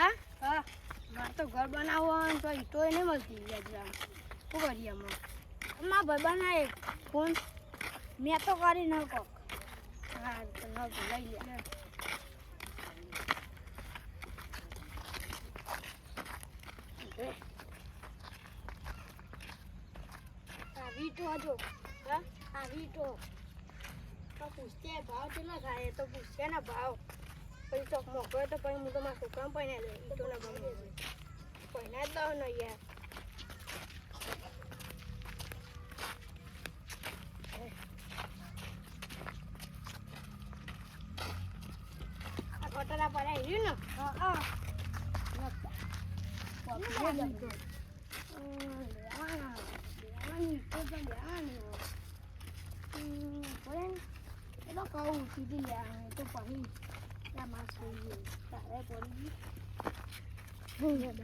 હા? હા. મારે તો ઘર બનાવવાનું તો ઈટો નહીં મળતી યાદ શું કરીએ અમે? અમારા ભાઈબંધના એક ફોન મેં તો કરી ન કોક હા તો ન લઈ લે. વીટો જો હા? આ વીટો. તો પૂછતે ભાવ કેટલા થાય? એ તો પૂછશે ને ભાવ. પછી ચોક મોકલો તો પછી હું તો મારા છોકરાને પહેને લે ઈટો ના ગમે. પહેના જ દઉં ને યાર. પર આવી રહ્યું ને? હા હા. તો કહું સીધી લે તો પછી ત્યાં માસ જોઈએ તારે પડી ગઈ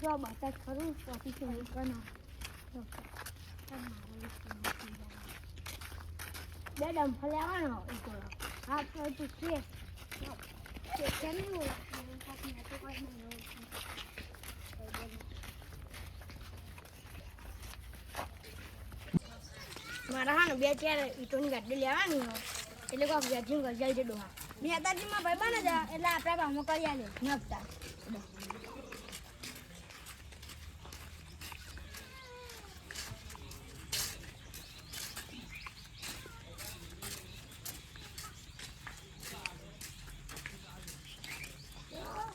જો બતા ખરું પછી શું કનો બે ડંફો લેવાનો ઈકો હા તો તું છે કે કેમ મારા હા બે ચાર ઈટોની ગાડી લેવાની હોય. એટલે કોક વેચિંગ કરી જાય છે ડોહા. મહેતાજીમાં ભાઈબંધ જ એટલે આપણા ગામમાં કરી આલે. નકતા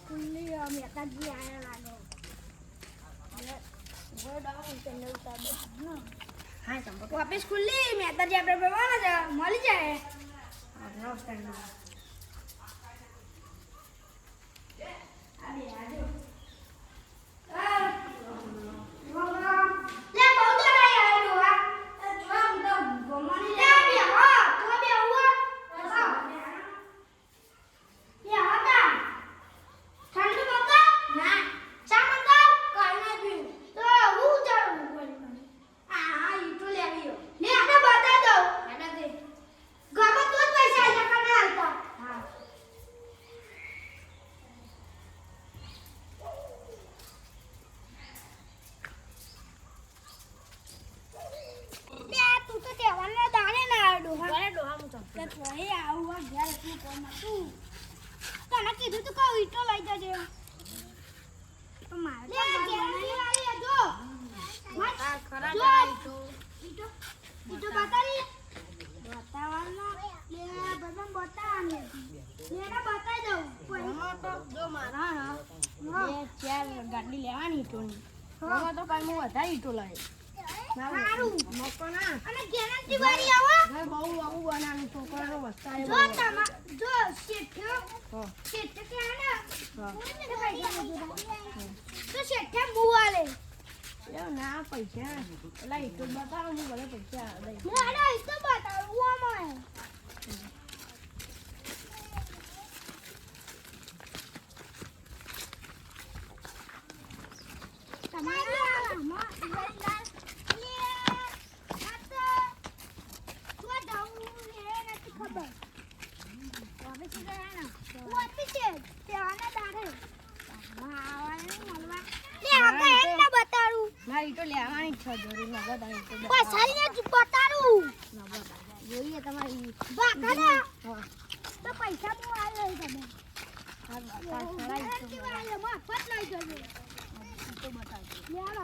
ખુલ્લી મહેતાજી આયા લાગે. હા સંપર્ક ઓફિસ ખુલ્લી મહેતાજી આપણે ભાઈબંધ જ મળી જાય. લે બહુ તો નહીં આવ્યો હા આમ તો ગમવાની લે બે હા તો બે હુઆ હા લે હતા ઠંડુ બકા ના ચા બકા કાઈ ના પીવું તો હું જાઉં બોલી આ આ ઈ તો લેવી લે આપણે બતા દઉં હેડા દે ગમે તો જ પૈસા આલ્યા કને હાલતા હા લે તું તો તહેવારના દાડે ના આવ્યો હા ઘરે ડોહા હું સંપર્ક તે તોય આવું આ ઘેર એટલું કોમ હતું તને કીધું તું કહું ઈટો લઈ જજે તો મારે લે ગેરંટી વાળી જો આ ખરા જો. તારા ઈટો ઈટો ઈટો બતાવી બતાવવાનો લે બધા બતાવવાની હતી લેને બતાવી દઉં કોઈ એમાં તો જો. મારા હા હા. બે ચાર ગાડી લેવાની ઈટોની. તો કાંઈ હું વધારે ઈટો લાવે સારું. મકો ના. અને ગેરંટી વાળી ના પૈસા પેલા ઈટો બતાવો હું ભલે પૈસા હું તમારે આમાં વરિદાન લે આ તો શું જાવું લે નથી ખબર હવે શું કરવાના ઓછી છે ત્યાંના દાડે માવાને મળવા લે આપણે એમ ના બતાડું મારી ઈટો લેવાની જ છે જરૂર ના બતાવે ઈટો બતાવો. પૈસાને ના બતાવે. જોઈએ તમારી બાકાના તો પૈસા બહુ આવ્યો તમે હા બતાવો. ખરા ઈટો બતાવો. મફત લઈ જજો ઈટો બતાવો.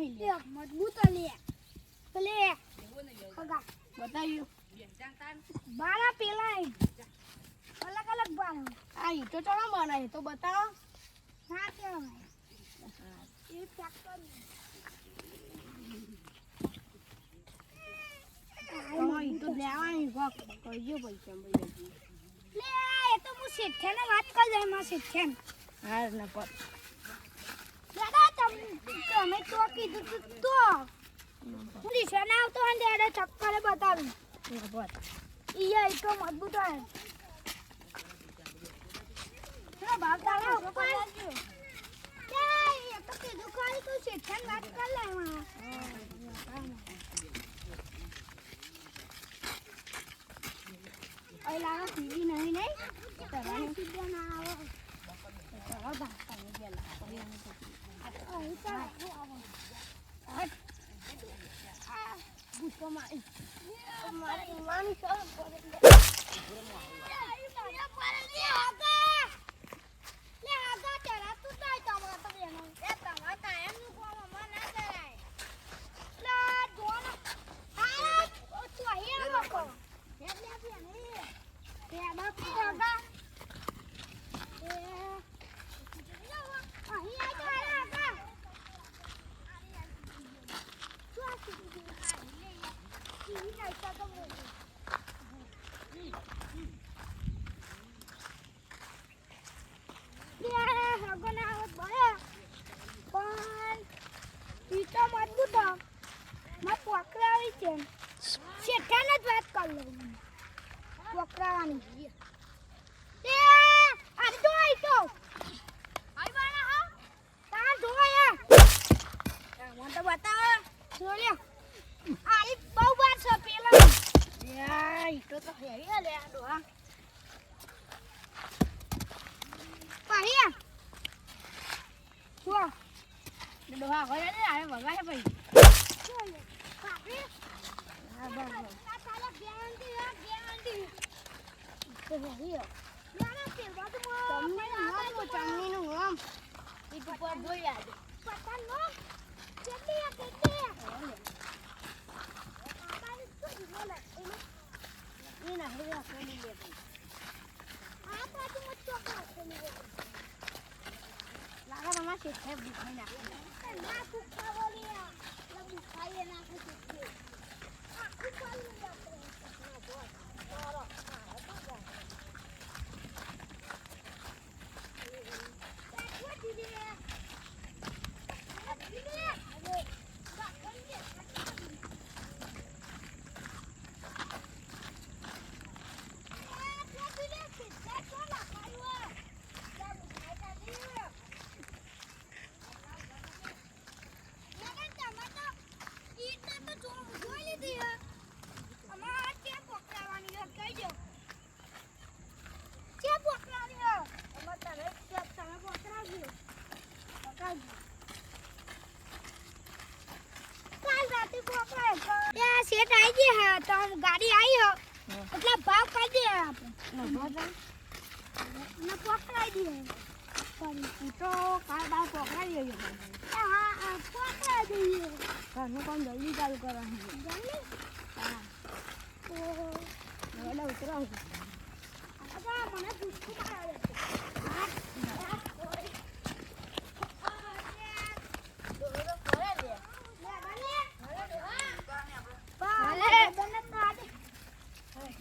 નહીં લે. લે મજબૂત લે. પેલે પગા બતાવ્યું. બારા પેલા. અલગ અલગ બારા. આ ઈટો ચડો બનાવી તો બતાવો. ના કહેવાય એ લે હું શેઠિયાને વાત કરી દઈ માં શેઠિયાને. હા ને પર તમે તો કીધું તું તો. હું રિક્ષા આવતો હોય ત્યારે ચક્કરે બતાવ્યું પર ઈયા એ તો મજબૂત હોય. બાપ દાદા ઉપર? તો કીધું ખરી તું શેઠિયાને વાત કરી લેવા લાગે સીધી નહીં. નહીં અહીં સીધા ના આવે. ચલો બા તમે પેલા અહીં ચાલો ગુસ્સો મારી મારે ઈમાન સર પણ ઈ તો મજબૂત હો. માં પકડાવી છે શેઠાને જ વાત કરી લઉં પકડાવાની એ આ તો આઈ તો. આઈ વાળા હા. તા જો યા મને તો બતાવો. જોલે આઈ બહુ વાર છે પેલા. યાર ઈટો તો હેરી લે આ ડોહા. પાહિયા જો. ડોહા હોય ને આવે વગાડે ભાઈ જો હા બસ. લાગે તમારે શેઠે ભૂખાઈ નાખે ના કુક્કા બોલી આ લબુ શેઠ આવી ગઈ હે તો ગાડી આવી હો. એટલે ભાવ કરી દે આપણે. ને પકડાઈ દે. તો કાલ બાર પકડાઈ ગયો હા હા પકડાઈ દઈએ. ઘરનું કામ જલ્દી ચાલુ કરવાનું. જલ્દી? હા. હવે મને ભૂખું મારે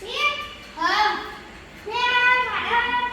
Tiếp. Ừ. Nè, phải đâu.